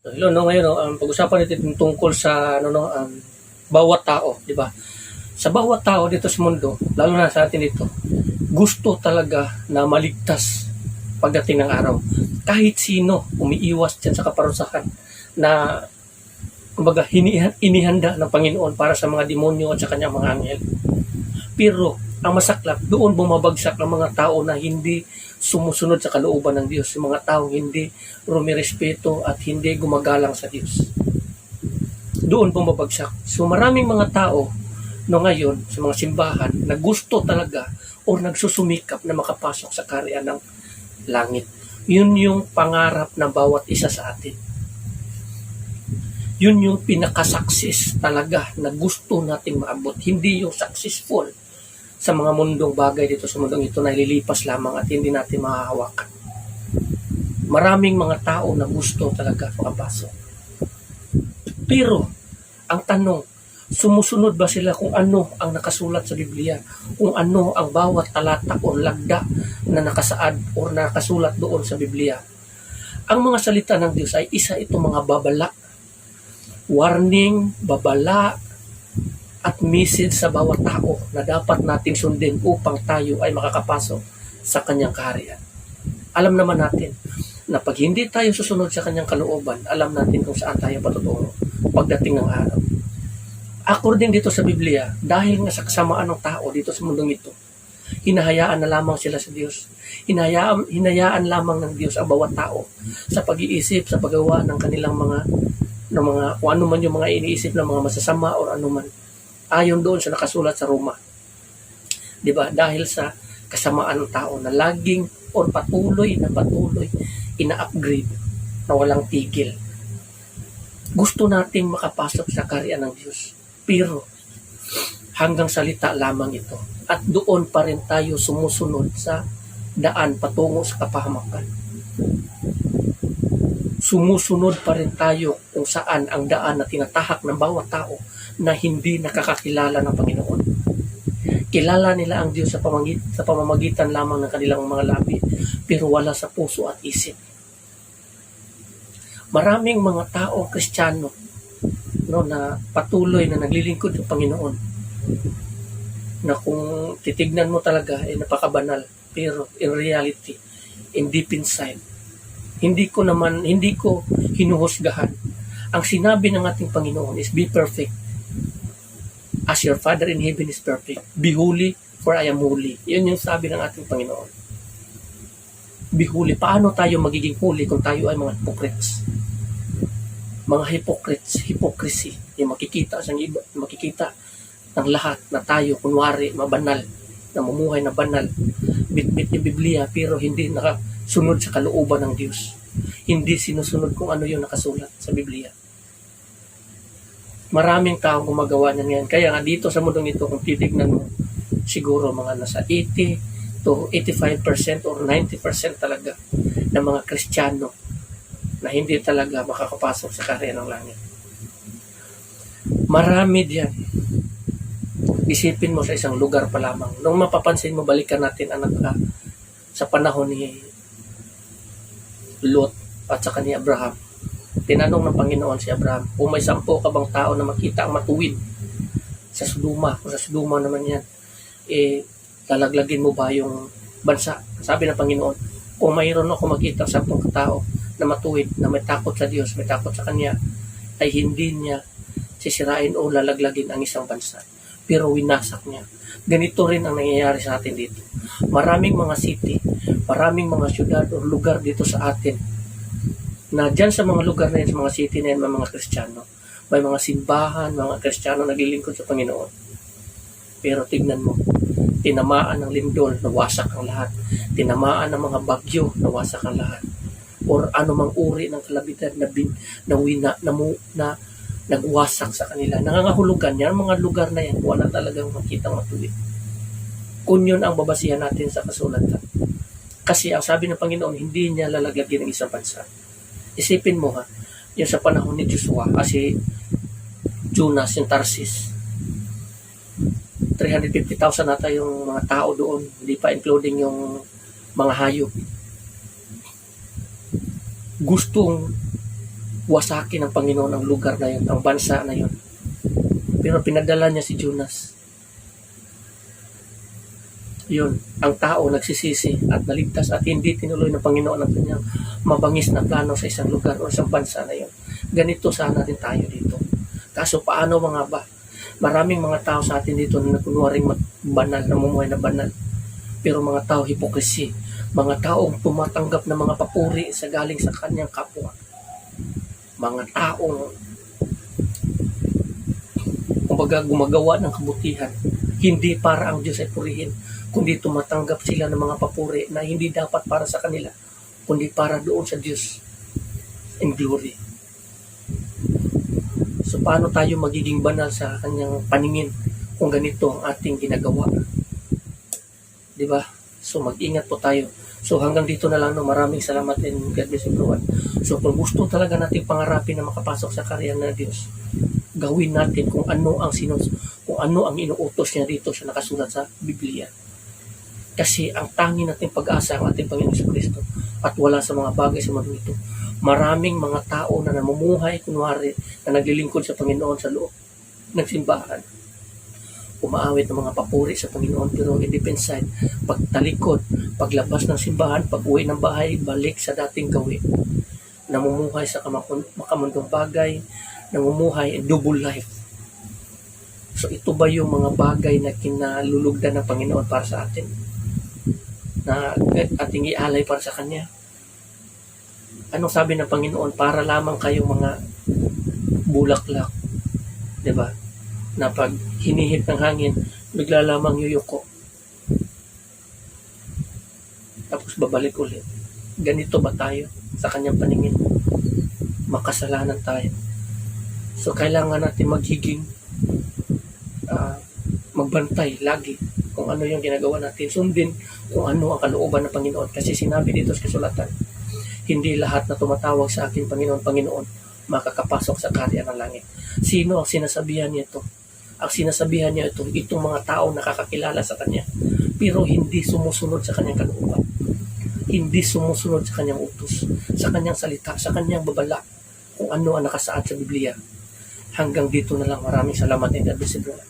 So, hello, no, ngayon, no, um, pag-usapan natin tungkol sa, ano, no, um, bawat tao, di ba? Sa bawat tao dito sa mundo, lalo na sa atin dito, gusto talaga na maligtas pagdating ng araw. Kahit sino umiiwas dyan sa kaparusahan na kumbaga inihanda ng Panginoon para sa mga demonyo at sa kanyang mga anghel. Pero ang masaklap, doon bumabagsak ang mga tao na hindi sumusunod sa kalooban ng Diyos. Yung mga tao hindi rumirespeto at hindi gumagalang sa Diyos. Doon bumabagsak. So maraming mga tao no ngayon sa mga simbahan na gusto talaga o nagsusumikap na makapasok sa karya ng langit. Yun yung pangarap ng bawat isa sa atin. Yun yung pinakasaksis talaga na gusto nating maabot. Hindi yung successful sa mga mundong bagay dito sa mundong ito na ililipas lamang at hindi natin mahahawakan. Maraming mga tao na gusto talaga makapasok. Pero, ang tanong, sumusunod ba sila kung ano ang nakasulat sa Biblia? Kung ano ang bawat talata o lagda na nakasaad o nakasulat doon sa Biblia? Ang mga salita ng Diyos ay isa itong mga babala. Warning, babala, at message sa bawat tao na dapat nating sundin upang tayo ay makakapasok sa kanyang kaharian. Alam naman natin na pag hindi tayo susunod sa kanyang kalooban, alam natin kung saan tayo patutungo pagdating ng araw. According dito sa Biblia, dahil nga sa kasamaan ng tao dito sa mundong ito, hinahayaan na lamang sila sa Diyos. Hinayaan, hinayaan lamang ng Diyos ang bawat tao sa pag-iisip, sa paggawa ng kanilang mga ng mga kung ano man yung mga iniisip ng mga masasama o ano man ayon doon sa nakasulat sa Roma. 'Di ba? Dahil sa kasamaan ng tao na laging or patuloy na patuloy ina-upgrade na walang tigil. Gusto nating makapasok sa karya ng Diyos. Pero hanggang salita lamang ito. At doon pa rin tayo sumusunod sa daan patungo sa kapahamakan. Sumusunod pa rin tayo kung saan ang daan na tinatahak ng bawat tao na hindi nakakakilala ng Panginoon. Kilala nila ang Diyos sa, pamagit, sa pamamagitan lamang ng kanilang mga labi, pero wala sa puso at isip. Maraming mga tao kristyano no, na patuloy na naglilingkod ng Panginoon na kung titignan mo talaga ay napakabanal pero in reality in deep inside hindi ko naman hindi ko hinuhusgahan ang sinabi ng ating Panginoon is be perfect as your Father in heaven is perfect. Be holy, for I am holy. Yun yung sabi ng ating Panginoon. Be holy. Paano tayo magiging holy kung tayo ay mga hypocrites? Mga hypocrites, hypocrisy. Yung makikita sa iba, makikita ng lahat na tayo, kunwari, mabanal, na mumuhay na banal. Bit-bit yung Biblia, pero hindi nakasunod sa kalooban ng Diyos. Hindi sinusunod kung ano yung nakasulat sa Biblia. Maraming taong gumagawa niyan ngayon. Kaya nga dito sa mundong ito, kung titignan mo, siguro mga nasa 80 to 85% or 90% talaga ng mga Kristiyano na hindi talaga makakapasok sa karya ng langit. Marami diyan. Isipin mo sa isang lugar pa lamang. Nung mapapansin mo, balikan natin anak ka sa panahon ni Lot at saka ni Abraham tinanong ng Panginoon si Abraham, kung may sampo ka bang tao na makita ang matuwid sa Sodoma, kung sa Sodoma naman yan, eh, lalaglagin mo ba yung bansa? Sabi ng Panginoon, kung mayroon ako makita sa sampung tao na matuwid, na may takot sa Diyos, may takot sa Kanya, ay hindi niya sisirain o lalaglagin ang isang bansa. Pero winasak niya. Ganito rin ang nangyayari sa atin dito. Maraming mga city, maraming mga syudad o lugar dito sa atin na dyan sa mga lugar na yan, sa mga city na yan, may mga Kristiyano. May mga simbahan, mga Kristiyano naglilingkod sa Panginoon. Pero tignan mo, tinamaan ng lindol, nawasak ang lahat. Tinamaan ng mga bagyo, nawasak ang lahat. Or anumang uri ng kalabitan na, bin, na, wina, na, mu, na nagwasak sa kanila. Nangangahulugan yan, mga lugar na yan, wala talagang makitang matuwid. Kung yun ang babasihan natin sa kasulatan. Kasi ang sabi ng Panginoon, hindi niya lalagyan ng isang bansa isipin mo ha, yung sa panahon ni Joshua, kasi Jonas, yung Tarsis, 350,000 nata yung mga tao doon, hindi pa including yung mga hayop. Gustong wasakin ng Panginoon ang lugar na yun, ang bansa na yun. Pero pinadala niya si Jonas. Yun, ang tao nagsisisi at naligtas at hindi tinuloy ng Panginoon ang kanyang mabangis na plano sa isang lugar o isang bansa na yun. Ganito sana din tayo dito. Kaso paano mga ba? Maraming mga tao sa atin dito na nagkunwaring banal, namumuhay na banal. Pero mga tao hipokrisi, mga taong tumatanggap ng mga papuri sa galing sa kanyang kapwa. Mga taong kumbaga gumagawa ng kabutihan, hindi para ang Diyos ay purihin, kundi tumatanggap sila ng mga papuri na hindi dapat para sa kanila, kundi para doon sa Diyos in glory. So paano tayo magiging banal sa kanyang paningin kung ganito ang ating ginagawa? 'Di ba? So mag-ingat po tayo. So hanggang dito na lang no. Maraming salamat and God bless everyone. So kung gusto talaga nating pangarapin na makapasok sa karyan ng Diyos, gawin natin kung ano ang sinus kung ano ang inuutos niya dito sa nakasulat sa Biblia. Kasi ang tangi nating pag-asa ang ating Panginoon sa Kristo at wala sa mga bagay sa mundo ito. Maraming mga tao na namumuhay, kunwari, na naglilingkod sa Panginoon sa loob ng simbahan. Umaawit ng mga papuri sa Panginoon pero in deep inside, pagtalikod, paglabas ng simbahan, pag uwi ng bahay, balik sa dating gawin. Namumuhay sa makamundong bagay, namumuhay double life. So ito ba yung mga bagay na kinalulugdan ng Panginoon para sa atin? Na ating ialay para sa Kanya? Anong sabi ng Panginoon? Para lamang kayong mga bulaklak. ba? Na pag hinihit ng hangin, bigla lamang yuyuko. Tapos babalik ulit. Ganito ba tayo sa kanyang paningin? Makasalanan tayo. So kailangan natin magiging ah, magbantay lagi kung ano yung ginagawa natin. Sundin kung ano ang kalooban ng Panginoon. Kasi sinabi dito sa kasulatan, hindi lahat na tumatawag sa akin, Panginoon, Panginoon, makakapasok sa karya ng langit. Sino ang sinasabihan niya ito? Ang sinasabihan niya ito, itong mga tao nakakakilala sa Kanya, pero hindi sumusunod sa Kanyang kalooban. Hindi sumusunod sa Kanyang utos, sa Kanyang salita, sa Kanyang babala, kung ano ang nakasaad sa Biblia. Hanggang dito na lang. Maraming salamat and God bless.